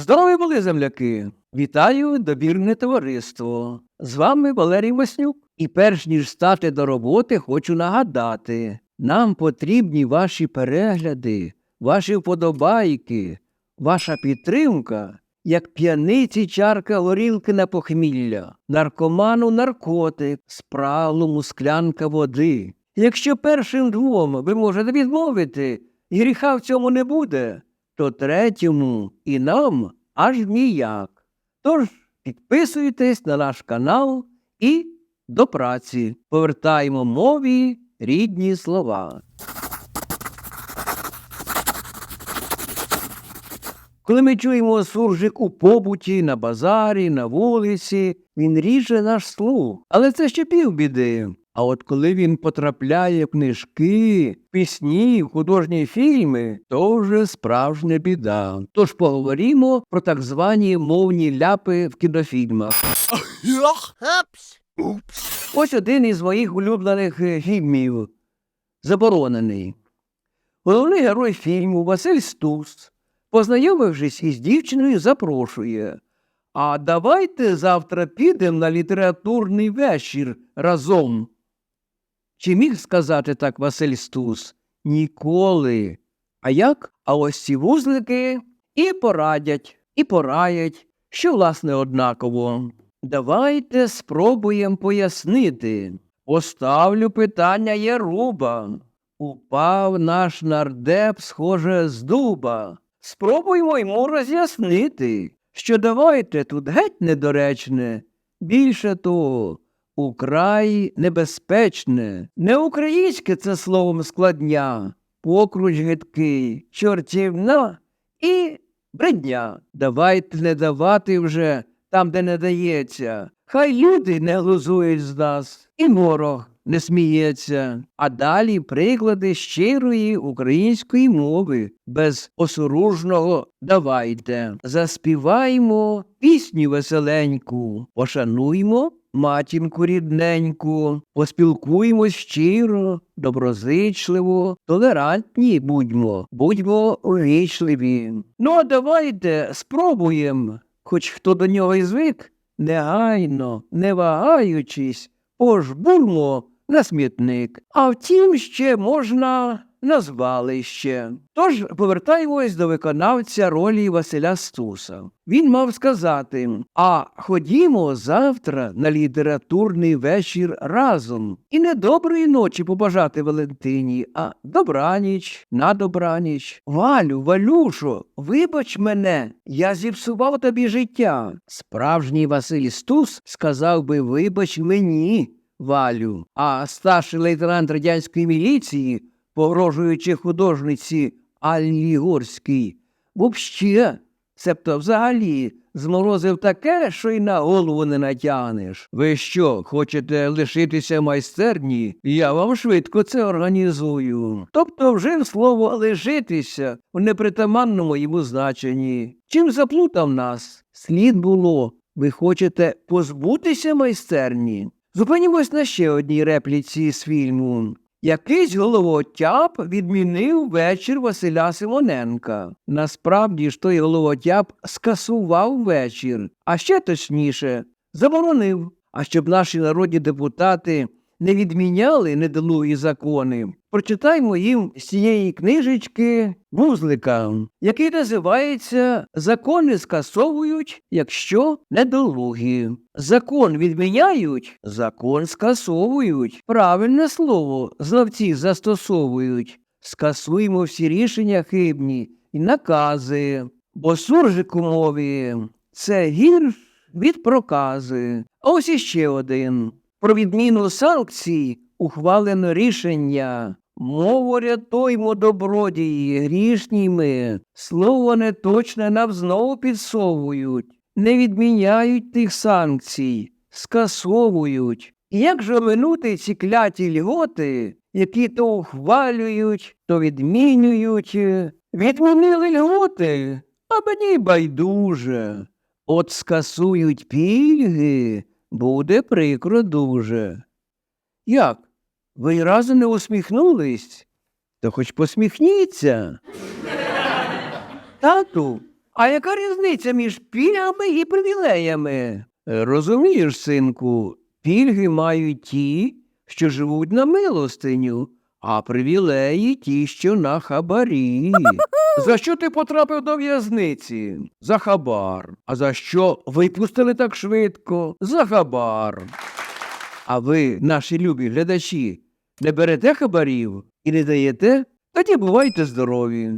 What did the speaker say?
Здорові були земляки! Вітаю добірне товариство. З вами Валерій Маснюк. І перш ніж стати до роботи, хочу нагадати: нам потрібні ваші перегляди, ваші вподобайки, ваша підтримка, як п'яниці чарка горілки на похмілля, наркоману наркотик, спраглому склянка води. Якщо першим двом ви можете відмовити, і гріха в цьому не буде, то третьому і нам аж ніяк. Тож підписуйтесь на наш канал і до праці. Повертаємо мові рідні слова. Коли ми чуємо суржик у побуті, на базарі, на вулиці, він ріже наш слух. Але це ще півбіди. А от коли він потрапляє в книжки, пісні, художні фільми, то вже справжня біда. Тож поговоримо про так звані мовні ляпи в кінофільмах. Ось один із моїх улюблених фільмів заборонений. Головний герой фільму Василь Стус, познайомившись із дівчиною, запрошує. А давайте завтра підемо на літературний вечір разом. Чи міг сказати так Василь Стус? Ніколи. А як? А ось ці вузлики і порадять, і пораять, що, власне, однаково. Давайте спробуємо пояснити. Поставлю питання Яруба. Упав наш нардеп, схоже, з дуба. Спробуємо йому роз'яснити, що давайте тут геть недоречне. Більше того, украй небезпечне. Не українське це словом складня, покруч гидкий, чортівна і бредня. Давайте не давати вже там, де не дається. Хай люди не глузують з нас, і ворог не сміється. А далі приклади щирої української мови, без осоружного давайте. Заспіваймо пісню веселеньку, пошануймо матінку рідненьку, поспілкуємось щиро, доброзичливо, толерантні будьмо, будьмо увічливі. Ну, а давайте спробуємо, хоч хто до нього і звик, негайно, не вагаючись, пожбурмо на смітник. А втім, ще можна на звалище. Тож повертаємось до виконавця ролі Василя Стуса. Він мав сказати: А ходімо завтра на літературний вечір разом. І не доброї ночі побажати Валентині, а добраніч, на добраніч. Валю, Валюшо, вибач мене, я зіпсував тобі життя. Справжній Василь Стус сказав би вибач мені. Валю, а старший лейтенант радянської міліції, погрожуючи художниці Аллі Горській, вообще, себто взагалі, зморозив таке, що й на голову не натягнеш. Ви що, хочете лишитися майстерні? Я вам швидко це організую. Тобто вжив слово лишитися в непритаманному йому значенні. Чим заплутав нас? Слід було. Ви хочете позбутися майстерні? Зупинімось на ще одній репліці з фільму. Якийсь головотяп відмінив вечір Василя Симоненка. Насправді ж той головотяп скасував вечір, а ще точніше заборонив. А щоб наші народні депутати не відміняли недолугі закони, прочитаймо їм з цієї книжечки вузлика, який називається Закони скасовують, якщо недолугі. Закон відміняють, закон скасовують. Правильне слово знавці застосовують. Скасуємо всі рішення хибні і накази, бо суржик мові це гірш від прокази. А ось іще один. Про відміну санкцій ухвалено рішення. Мову рятуймо добродії, грішні ми, слово неточне нам знову підсовують, не відміняють тих санкцій, скасовують. Як же минути ці кляті льготи, які то ухвалюють, то відмінюють? Відмінили льготи, а мені байдуже. От скасують пільги, буде прикро дуже. Як? Ви й разу не усміхнулись? То хоч посміхніться. Тату, А яка різниця між пільгами і привілеями? Е, Розумієш, синку, пільги мають ті, що живуть на милостиню, а привілеї ті, що на хабарі. За що ти потрапив до в'язниці? За хабар. А за що випустили так швидко? За хабар. А ви, наші любі глядачі, не берете хабарів і не даєте? Тоді бувайте здорові.